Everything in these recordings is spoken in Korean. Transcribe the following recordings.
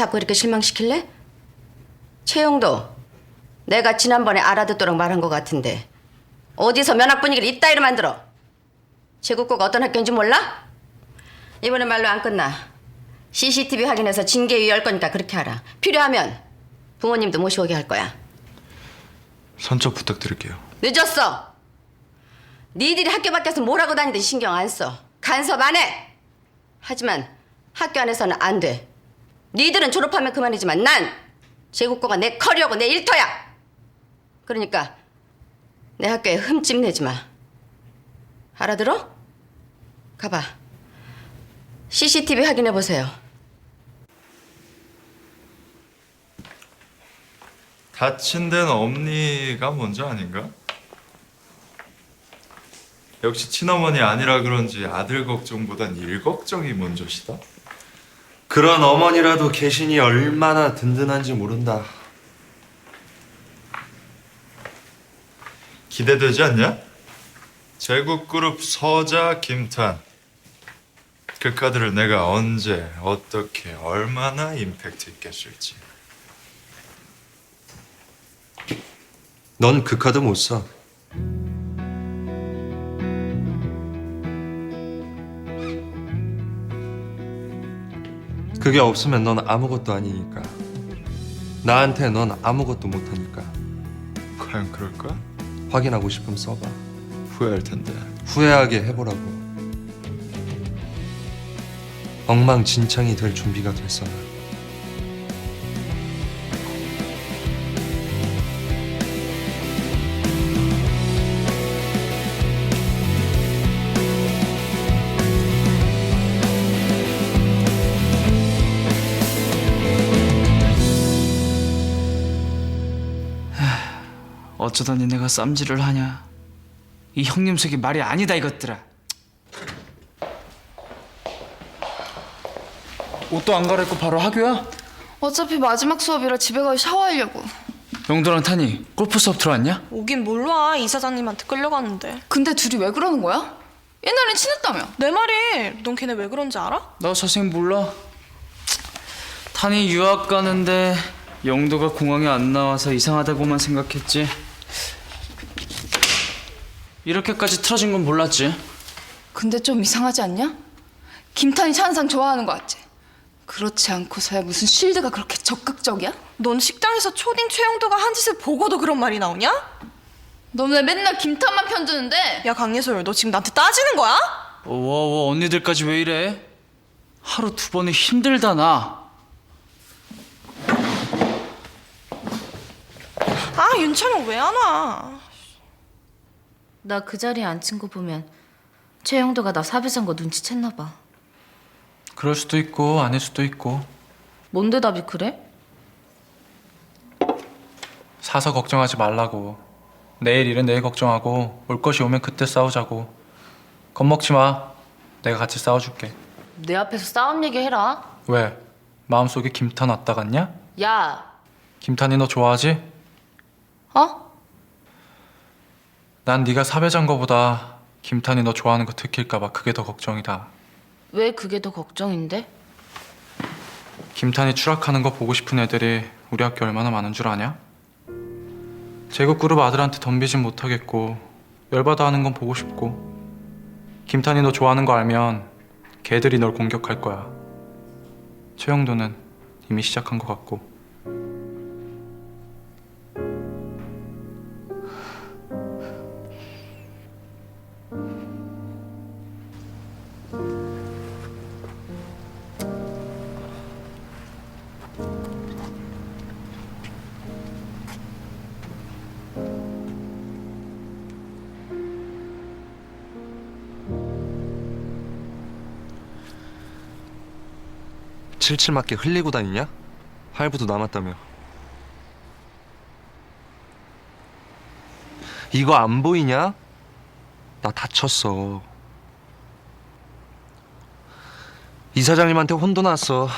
자꾸 이렇게 실망시킬래? 최영도, 내가 지난번에 알아듣도록 말한 것 같은데 어디서 면학 분위기를 이따위로 만들어? 제국고가 어떤 학교인지 몰라? 이번에 말로 안 끝나. CCTV 확인해서 징계 유예할 거니까 그렇게 하라. 필요하면 부모님도 모시오게 할 거야. 선처 부탁드릴게요. 늦었어. 니들이 학교 밖에서 뭐라고 다니든 신경 안 써. 간섭 안 해. 하지만 학교 안에서는 안 돼. 니들은 졸업하면 그만이지만 난 제국고가 내 커리어고 내 일터야. 그러니까 내 학교에 흠집 내지 마. 알아들어? 가봐. CCTV 확인해 보세요. 다친 데는 엄니가 먼저 아닌가? 역시 친어머니 아니라 그런지 아들 걱정보단 일 걱정이 먼저시다. 그런 어머니라도 계시니 얼마나 든든한지 모른다. 기대되지 않냐? 제국그룹 서자 김탄. 그 카드를 내가 언제, 어떻게, 얼마나 임팩트 있게 쓸지. 넌 그 카드 못 써. 그게 없으면 넌 아무것도 아니니까. 나한테 넌 아무것도 못하니까. 과연 그럴까? 확인하고 싶으면 써봐. 후회할 텐데. 후회하게 해보라고. 엉망진창이 될 준비가 됐어. 나. 어쩌다 니네가 쌈질을 하냐? 이 형님 속이 말이 아니다 이것들아. 옷도 안 갈아입고 바로 학교야? 어차피 마지막 수업이라 집에 가서 샤워하려고. 영도랑 타니 골프 수업 들어왔냐? 오긴 몰라 이사장님한테 끌려가는데 근데 둘이 왜 그러는 거야? 옛날엔 친했다며. 내 말이 넌 걔네 왜 그런지 알아? 나 자세히 몰라. 탄이 유학 가는데 영도가 공항에 안 나와서 이상하다고만 생각했지. 이렇게까지 틀어진 건 몰랐지. 근데 좀 이상하지 않냐? 김탄이 찬상 좋아하는 거 같지? 그렇지 않고서야 무슨 쉴드가 그렇게 적극적이야? 넌 식당에서 초딩 최영도가 한 짓을 보고도 그런 말이 나오냐? 너 왜 맨날 김탄만 편드는데? 야 강예솔 너 지금 나한테 따지는 거야? 워워 언니들까지 왜 이래? 하루 두 번은 힘들다 나. 아 윤찬영 왜안 와? 나 그 자리에 앉힌 거 보면 최영도가 나 사배산 거 눈치챘나 봐. 그럴 수도 있고 아닐 수도 있고 뭔 대답이 그래? 사서 걱정하지 말라고 내일 일은 내일 걱정하고 올 것이 오면 그때 싸우자고 겁먹지 마 내가 같이 싸워줄게 내 앞에서 싸움 얘기해라. 왜? 마음속에 김탄 왔다 갔냐? 야, 김탄이 너 좋아하지? 어? 난 네가 사배자인 거보다 김탄이 너 좋아하는 거 들킬까 봐 그게 더 걱정이다 왜 그게 더 걱정인데? 김탄이 추락하는 거 보고 싶은 애들이 우리 학교 얼마나 많은 줄 아냐? 제국 그룹 아들한테 덤비진 못하겠고 열받아 하는 건 보고 싶고 김탄이 너 좋아하는 거 알면 걔들이 널 공격할 거야 최영도는 이미 시작한 것 같고 칠칠 맞게 흘리고 다니냐? 할부도 남았다며. 이거 안 보이냐? 나 다쳤어. 이사장님한테 혼도 났어.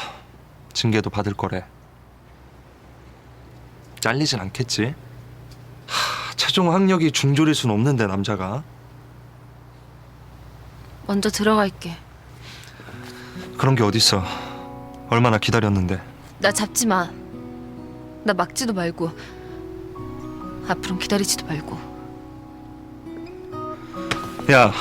징계도 받을 거래. 잘리진 않겠지? 하, 최종 학력이 중졸일 순 없는데 남자가. 먼저 들어갈게. 그런 게 어딨어. 얼마나 기다렸는데. 나 잡지 마. 나 막지도 말고 앞으론 기다리지도 말고. 야